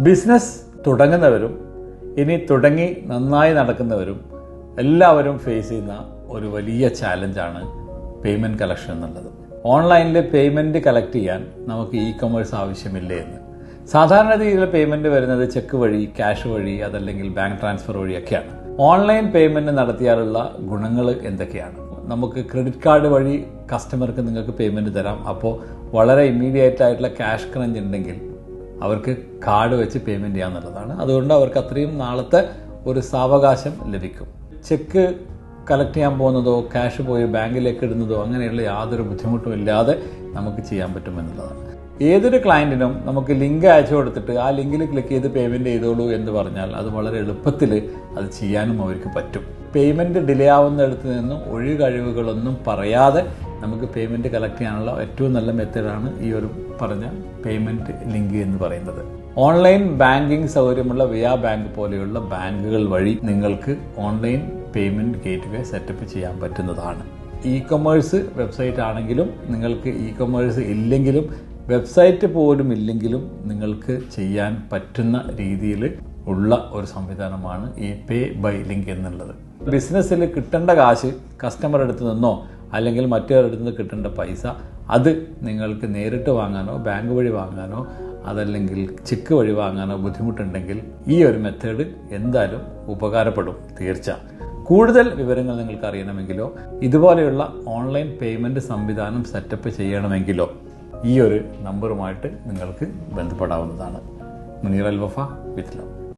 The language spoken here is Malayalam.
ബിസിനസ് തുടങ്ങുന്നവരും ഇനി തുടങ്ങി നന്നായി നടക്കുന്നവരും എല്ലാവരും ഫേസ് ചെയ്യുന്ന ഒരു വലിയ ചാലഞ്ചാണ് പേയ്മെന്റ് കളക്ഷൻ എന്നുള്ളത്. ഓൺലൈനിൽ പേയ്മെന്റ് കളക്ട് ചെയ്യാൻ നമുക്ക് ഇ കൊമേഴ്സ് ആവശ്യമില്ല എന്ന്. സാധാരണ രീതിയിൽ പേയ്മെന്റ് വരുന്നത് ചെക്ക് വഴി ക്യാഷ് വഴി അതല്ലെങ്കിൽ ബാങ്ക് ട്രാൻസ്ഫർ വഴിയൊക്കെയാണ്. ഓൺലൈൻ പേയ്മെന്റ് നടത്തിയാലുള്ള ഗുണങ്ങൾ എന്തൊക്കെയാണ്? നമുക്ക് ക്രെഡിറ്റ് കാർഡ് വഴി കസ്റ്റമർക്ക് നിങ്ങൾക്ക് പേയ്മെന്റ് തരാം. അപ്പോൾ വളരെ ഇമ്മീഡിയറ്റ് ആയിട്ടുള്ള ക്യാഷ് ക്രഞ്ച് ഉണ്ടെങ്കിൽ അവർക്ക് കാർഡ് വെച്ച് പേയ്മെന്റ് ചെയ്യാന്നുള്ളതാണ്. അതുകൊണ്ട് അവർക്ക് അത്രയും നാളത്തെ ഒരു സാവകാശം ലഭിക്കും. ചെക്ക് കളക്ട് ചെയ്യാൻ പോകുന്നതോ ക്യാഷ് പോയി ബാങ്കിലേക്ക് ഇടുന്നതോ അങ്ങനെയുള്ള യാതൊരു ബുദ്ധിമുട്ടും ഇല്ലാതെ നമുക്ക് ചെയ്യാൻ പറ്റുമെന്നുള്ളതാണ്. ഏതൊരു ക്ലയന്റിനും നമുക്ക് ലിങ്ക് അയച്ചു കൊടുത്തിട്ട് ആ ലിങ്കിൽ ക്ലിക്ക് ചെയ്ത് പേയ്മെന്റ് ചെയ്തോളൂ എന്ന് പറഞ്ഞാൽ അത് വളരെ എളുപ്പത്തിൽ അത് ചെയ്യാനും അവർക്ക് പറ്റും. പേയ്മെന്റ് ഡിലേ ആവുന്നിടത്ത് നിന്നും ഒഴികഴിവുകളൊന്നും പറയാതെ നമുക്ക് പേയ്മെന്റ് കളക്ട് ചെയ്യാനുള്ള ഏറ്റവും നല്ല മെത്തേഡാണ് ഈ ഒരു പറഞ്ഞ പേയ്മെന്റ് ലിങ്ക് എന്ന് പറയുന്നത്. ഓൺലൈൻ ബാങ്കിങ് സൗകര്യമുള്ള വിയാ ബാങ്ക് പോലെയുള്ള ബാങ്കുകൾ വഴി നിങ്ങൾക്ക് online payment gateway setup ചെയ്യാൻ പറ്റുന്നതാണ്. ഇ കൊമേഴ്സ് വെബ്സൈറ്റ് ആണെങ്കിലും നിങ്ങൾക്ക് ഇ കൊമേഴ്സ് ഇല്ലെങ്കിലും വെബ്സൈറ്റ് പോലും ഇല്ലെങ്കിലും നിങ്ങൾക്ക് ചെയ്യാൻ പറ്റുന്ന രീതിയിൽ ഉള്ള ഒരു സംവിധാനമാണ് ഈ പേ ബൈ ലിങ്ക് എന്നുള്ളത്. ബിസിനസ്സിൽ കിട്ടേണ്ട കാശ് കസ്റ്റമർ അടുത്ത് നിന്നോ അല്ലെങ്കിൽ മറ്റൊരിടത്തു നിന്ന് കിട്ടേണ്ട പൈസ അത് നിങ്ങൾക്ക് നേരിട്ട് വാങ്ങാനോ ബാങ്ക് വഴി വാങ്ങാനോ അതല്ലെങ്കിൽ ചെക്ക് വഴി വാങ്ങാനോ ബുദ്ധിമുട്ടുണ്ടെങ്കിൽ ഈ ഒരു മെത്തേഡ് എന്തായാലും ഉപകാരപ്പെടും തീർച്ച. കൂടുതൽ വിവരങ്ങൾ നിങ്ങൾക്ക് അറിയണമെങ്കിലോ ഇതുപോലെയുള്ള ഓൺലൈൻ പേയ്മെന്റ് സംവിധാനം സെറ്റപ്പ് ചെയ്യണമെങ്കിലോ ഈ ഒരു നമ്പറുമായിട്ട് നിങ്ങൾക്ക് ബന്ധപ്പെടാവുന്നതാണ്. Muneer Al Wafa with love.